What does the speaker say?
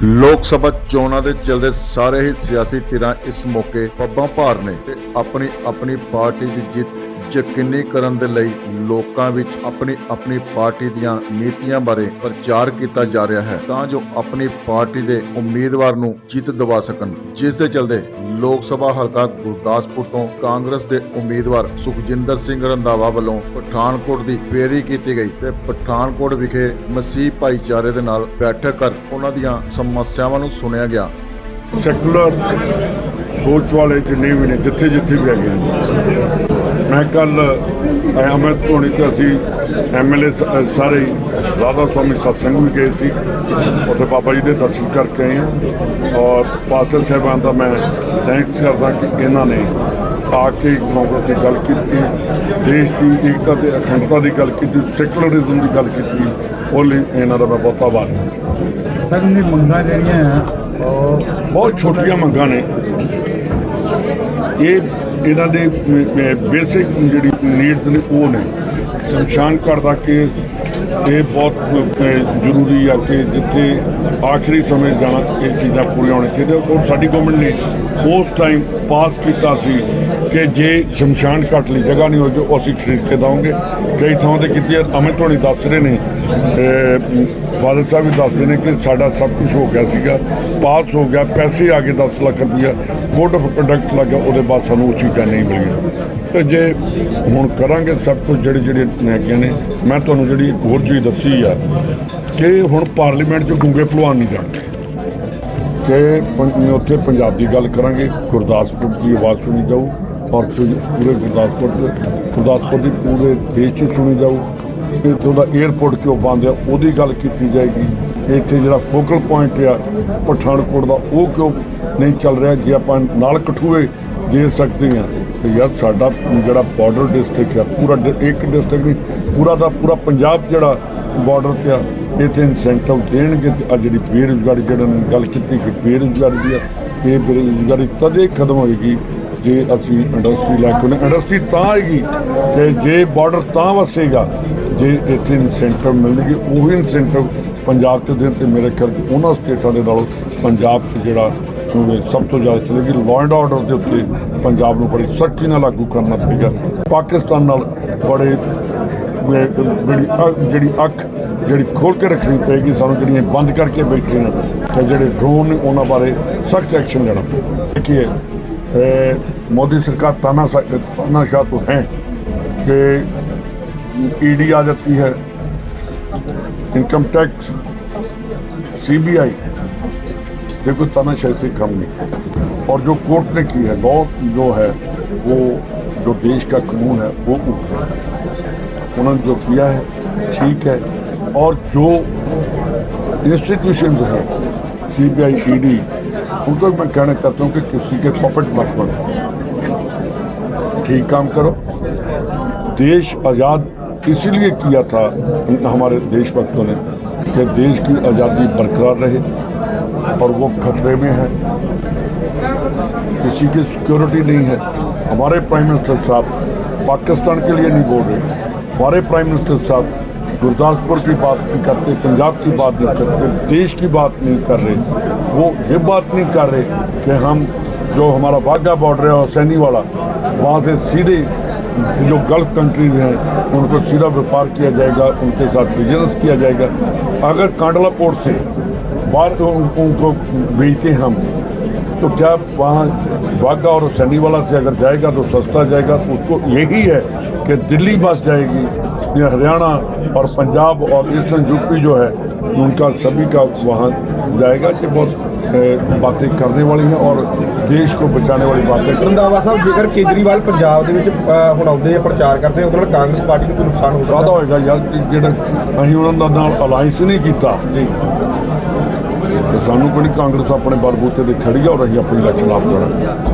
ਲੋਕ ਸਭਾ ਚੋਣਾਂ ਦੇ ਚੱਲਦੇ ਸਾਰੇ ਹੀ ਸਿਆਸੀ ਧਿਰਾਂ ਇਸ ਮੌਕੇ ਪੱਬਾਂ ਭਾਰ ਨੇ ਤੇ ਆਪਣੀ ਆਪਣੀ ਪਾਰਟੀ ਦੀ ਜਿੱਤ ਯਕੀਨੀ ਕਰਨ ਦੇ ਲਈ ਲੋਕਾਂ ਵਿੱਚ ਆਪਣੀ ਆਪਣੀ ਪਾਰਟੀ ਦੀਆਂ ਨੀਤੀਆਂ ਬਾਰੇ ਪ੍ਰਚਾਰ ਕੀਤਾ ਜਾ ਰਿਹਾ ਹੈ ਤਾਂ ਜੋ ਆਪਣੀ ਪਾਰਟੀ ਦੇ ਉਮੀਦਵਾਰ ਨੂੰ ਜਿੱਤ ਦਿਵਾ ਸਕਣ। ਜਿਸ ਦੇ ਚੱਲਦੇ ਲੋਕ ਸਭਾ ਹਲਕਾ ਗੁਰਦਾਸਪੁਰ ਤੋਂ ਕਾਂਗਰਸ ਦੇ ਉਮੀਦਵਾਰ ਸੁਖਜਿੰਦਰ ਸਿੰਘ ਰੰਧਾਵਾ ਵੱਲੋਂ ਪਠਾਨਕੋਟ ਦੀ ਫੇਰੀ ਕੀਤੀ ਗਈ ਤੇ ਪਠਾਨਕੋਟ ਵਿਖੇ ਮਸੀਹ ਭਾਈਚਾਰੇ ਦੇ ਨਾਲ ਬੈਠਕ ਕਰ ਉਹਨਾਂ ਦੀਆਂ ਸਮੱਸਿਆਵਾਂ ਨੂੰ ਸੁਣਿਆ ਗਿਆ। ਸੈਕੂਲਰ ਸੋਚ ਵਾਲੇ ਜਿੰਨੇ ਵੀ ਨੇ ਜਿੱਥੇ ਜਿੱਥੇ ਵੀ ਹੈਗੇ ਮੈਂ ਕੱਲ ਅਹਿਮਦ ਧੋਣੀ ਤੇ ਅਸੀਂ ਐਮਐਲਏ ਸਾਰੇ ਰਾਧਾ ਸਵਾਮੀ ਸਤਸੰਗ ਵੀ ਗਏ ਸੀ। ਉੱਥੇ ਬਾਬਾ ਜੀ ਦੇ ਦਰਸ਼ਨ ਕਰਕੇ ਆਏ ਹਾਂ ਔਰ ਪਾਸਟਰ ਸਾਹਿਬਾਨ ਦਾ ਮੈਂ ਥੈਂਕਸ ਕਰਦਾ ਕਿ ਇਹਨਾਂ ਨੇ ਆ ਕੇ ਕਾਂਗਰਸ ਦੀ ਗੱਲ ਕੀਤੀ ਦੇਸ਼ ਦੀ ਏਕਤਾ ਤੇ ਅਖੰਡਤਾ ਦੀ ਗੱਲ ਕੀਤੀ ਸੈਕੂਲਰਿਜ਼ਮ ਦੀ ਗੱਲ ਕੀਤੀ ਉਹ ਲਈ ਇਹਨਾਂ ਦਾ ਮੈਂ ਬਹੁਤ ਆਭਾਰੀ ਸਰ ਇਹ ਮੰਗਾਂ ਜਿਹੜੀਆਂ ਬਹੁਤ ਛੋਟੀਆਂ ਮੰਗਾਂ ਨੇ। ਇਹ ਇਹਨਾਂ ਦੇ ਬੇਸਿਕ ਜਿਹੜੀ ਨੀਡਸ ਨੇ, ਉਹ ਨੇ। ਸ਼ਮਸ਼ਾਨ ਘਾਟ ਦਾ ਕੇਸ ਇਹ ਬਹੁਤ ਜ਼ਰੂਰੀ ਆ ਕਿ ਜਿੱਥੇ ਆਖਰੀ ਸਮੇਂ ਜਾਣਾ, ਇਹ ਚੀਜ਼ਾਂ ਪੂਰੀਆਂ ਹੋਣੀਆਂ ਚਾਹੀਦੀਆਂ। ਔਰ ਸਾਡੀ ਗਵਰਨਮੈਂਟ ਨੇ ਉਸ ਟਾਈਮ ਪਾਸ ਕੀਤਾ ਸੀ। ਕਿ ਜੇ ਸ਼ਮਸ਼ਾਨ ਘਾਟ ਲਈ ਜਗ੍ਹਾ ਨਹੀਂ ਹੋਏਗੀ ਉਹ ਅਸੀਂ ਖਰੀਦ ਕੇ ਦਵਾਂਗੇ। ਕਈ ਥਾਵਾਂ ਤੇ ਕੀਤੀ ਹੈ ਅਮਿਤ ਹੋਣੀ ਦੱਸ ਰਹੇ ਨੇ ਫਾਦਰ ਸਾਹਿਬ ਵੀ ਦੱਸਦੇ ਨੇ ਕਿ ਸਾਡਾ ਸਭ ਕੁਝ ਹੋ ਗਿਆ ਸੀਗਾ, ਪਾਸ ਹੋ ਗਿਆ, ਪੈਸੇ ਆ ਗਏ 10 ਲੱਖ ਰੁਪਈਆ ਕੋਡ ਆਫ ਕੰਡਕਟ ਲੱਗਾ ਉਹਦੇ ਬਾਅਦ ਸਾਨੂੰ ਉਹ ਚੀਜ਼ਾਂ ਨਹੀਂ ਮਿਲੀਆਂ। ਤੇ ਜੇ ਹੁਣ ਕਰਾਂਗੇ ਸਭ ਕੁਝ ਜਿਹੜੇ ਜਿਹੜੇ ਹੈਗੀਆਂ ਨੇ, ਮੈਂ ਤੁਹਾਨੂੰ ਜਿਹੜੀ ਇੱਕ ਹੋਰ ਚੀਜ਼ ਦੱਸੀ ਆ, ਕਿ ਹੁਣ ਪਾਰਲੀਮੈਂਟ 'ਚ ਗੁੰਗੇ ਭਲਵਾਨ ਨਹੀਂ ਜਾਣਗੇ। ਕਿ ਉੱਥੇ ਪੰਜਾਬ ਦੀ ਗੱਲ ਕਰਾਂਗੇ, ਗੁਰਦਾਸਪੁਰ ਦੀ ਆਵਾਜ਼ ਸੁਣੀ ਜਾਊ ਔਰ ਪੂ- ਪੂਰੇ ਗੁਰਦਾਸਪੁਰ 'ਚ ਗੁਰਦਾਸਪੁਰ ਦੀ ਪੂਰੇ ਦੇਸ਼ 'ਚ ਸੁਣੀ ਜਾਊ। ਤੇ ਇੱਥੋਂ ਦਾ 에ਅਰਪੋਰਟ ਕਿਉਂ ਬੰਦ ਆ, ਉਹਦੀ ਗੱਲ ਕੀਤੀ ਜਾਏਗੀ। ਇੱਥੇ ਜਿਹੜਾ ਫੋਕਲ ਪੁਆਇੰਟ ਆ, ਪਠਾਨਕੋਟ ਦਾ, ਉਹ ਕਿਉਂ ਨਹੀਂ ਚੱਲ ਰਿਹਾ, ਜੇ ਆਪਾਂ ਨਾਲ ਕਠੂਏ ਦੇ ਸਕਦੇ ਆ ਤੇ ਯਾਰ ਸਾਡਾ ਜਿਹੜਾ ਬਾਰਡਰ ਡਿਸਟ੍ਰਿਕਟ ਆ, ਪੂਰਾ ਡਿ- ਇੱਕ ਡਿਸਟ੍ਰਿਕਟ ਨਹੀਂ, ਪੂਰਾ ਦਾ ਪੂਰਾ ਪੰਜਾਬ ਜਿਹੜਾ ਬਾਰਡਰ ਤੇ ਆ, ਇੱਥੇ ਇਨਸੈਂਟਿਵ ਦੇਣਗੇ ਤੇ ਆ ਜਿਹੜੀ ਬੇਰੁਜ਼ਗਾਰੀ, ਜਿਹੜਾ ਗੱਲ ਕੀਤੀ ਕਿ ਬੇਰੁਜ਼ਗਾਰੀ ਦੀ ਆ, ਇਹ ਬੇਰੁਜ਼ਗਾਰੀ ਤਦੇ ਖਤਮ ਹੋਏਗੀ ਜੇ ਅਸੀਂ ਇੰਡਸਟਰੀ ਲੈ ਕੇ ਇੰਡਸਟਰੀ ਤਾਂ ਆਏਗੀ ਕਿ ਜੇ ਬਾਰਡਰ ਤਾਂ ਵਸੇਗਾ, ਜੇ ਇੱਥੇ ਇਨਸੈਂਟਿਵ ਮਿਲਣਗੇ, ਉਹੀ ਇਨਸੈਂਟਿਵ ਪੰਜਾਬ ਚ ਦੇਣ ਤੇ ਮੇਰੇ ਖਿਆਲ ਚ ਉਹਨਾਂ ਸਟੇਟਾਂ ਦੇ ਨਾਲ ਪੰਜਾਬ 'ਚ ਜਿਹੜਾ ਸਭ ਤੋਂ ਜ਼ਿਆਦਾ ਚਲੇਗੀ। ਲਾਅ ਐਂਡ ਆਰਡਰ ਦੇ ਉੱਤੇ ਪੰਜਾਬ ਨੂੰ ਬੜੀ ਸਖਤੀ ਨਾਲ ਲਾਗੂ ਕਰਨਾ ਪਏਗਾ। ਪਾਕਿਸਤਾਨ ਨਾਲ ਬੜੇ ਜਿਹੜੀ ਅੱਖ- ਜਿਹੜੀ ਅੱਖ ਜਿਹੜੀ ਖੋਲ ਕੇ ਰੱਖਣੀ ਪਏਗੀ, ਸਾਨੂੰ ਜਿਹੜੀਆਂ ਬੰਦ ਕਰਕੇ ਬੈਠੇ ਨੇ ਤੇ ਜਿਹੜੇ ਡਰੋਨ ਨੇ ਉਹਨਾਂ ਬਾਰੇ ਸਖਤ ਐਕਸ਼ਨ ਲੈਣਾ ਪਏਗਾ। مودی سرکار تانا تانا شاہ تو ہیں کہ ای ڈی آ جاتی ہے، income tax, C B I. یہ کوئی تانا شاہی سے کم نہیں۔ اور جو کورٹ نے کی ہے لو جو ہے، وہ جو دیش کا قانون ہے، وہ اوپر انہوں نے جو کیا ہے، ٹھیک ہے۔ اور جو انسٹیٹیوشنز ہیں، سی بی آئی، ای ڈی ان کو میں کہنا چاہتا ہوں کہ کسی کے پپٹ مت بنو۔ ٹھیک کام کرو۔ دیش آزاد اسی لیے کیا تھا ہمارے دیش بھکتوں نے کہ دیش کی آزادی برقرار رہے اور وہ خطرے میں ہے کسی کی سیکیورٹی نہیں ہے۔ ہمارے پرائم منسٹر صاحب پاکستان کے لیے نہیں بول رہے۔ ہمارے پرائم منسٹر صاحب گرداسپور کی بات نہیں کرتے، پنجاب کی بات نہیں کرتے، دیش کی بات نہیں کر رہے۔ وہ یہ بات نہیں کر رہے کہ ہم جو ہمارا واگا بارڈر ہے اور سینی والا، وہاں سے سیدھے جو گلف کنٹریز ہیں، ان کو سیدھا وپار کیا جائے گا، ان کے ساتھ بزنس کیا جائے گا۔ اگر کانڈلا پورٹ سے باہر ان کو بھیجتے ہم، تو کیا وہاں باگا اور حسینی والا سے اگر جائے گا تو سستا جائے گا؟ تو اس کو یہی ہے کہ دلی بس جائے گی۔ या हरियाणा और पंजाब और ईस्टर्न यूपी जो है उनका सभी का वहाँ जाएगा कि बहुत अ, बातें करने वाली हैं और देश को बचाने वाली बातें कर ਰੰਧਾਵਾ ਸਾਹਿਬ ਜੇਕਰ ਕੇਜਰੀਵਾਲ ਪੰਜਾਬ ਦੇ ਵਿੱਚ ਅ, ਹੁਣ ਆਉਂਦੇ ਆ ਪ੍ਰਚਾਰ ਕਰਦੇ ਆ ਉਹਦੇ ਨਾਲ ਕਾਂਗਰਸ ਪਾਰਟੀ ਨੂੰ ਕੋਈ ਨੁਕਸਾਨ ਹੋ ਕਾਹਦਾ ਸਕਦਾ ਹੋਏਗਾ ਯਾਰ ਕਿ ਜਿਹੜਾ ਅਸੀਂ ਉਹਨਾਂ ਦਾ ਨਾਲ ਅਲਾਈਅੰਸ ਨਹੀਂ ਕੀਤਾ ਜੀ ਤੇ ਸਾਨੂੰ ਕੋਈ ਨਹੀਂ ਕਾਂਗਰਸ ਆਪਣੇ ਬਲਬੂਤੇ ਤੇ ਖੜੀ ਆ ਔਰ ਅਸੀਂ ਆਪਣੀ ਇਲੈਕਸ਼ਨ ਆਪ ਲੜਾਂਗੇ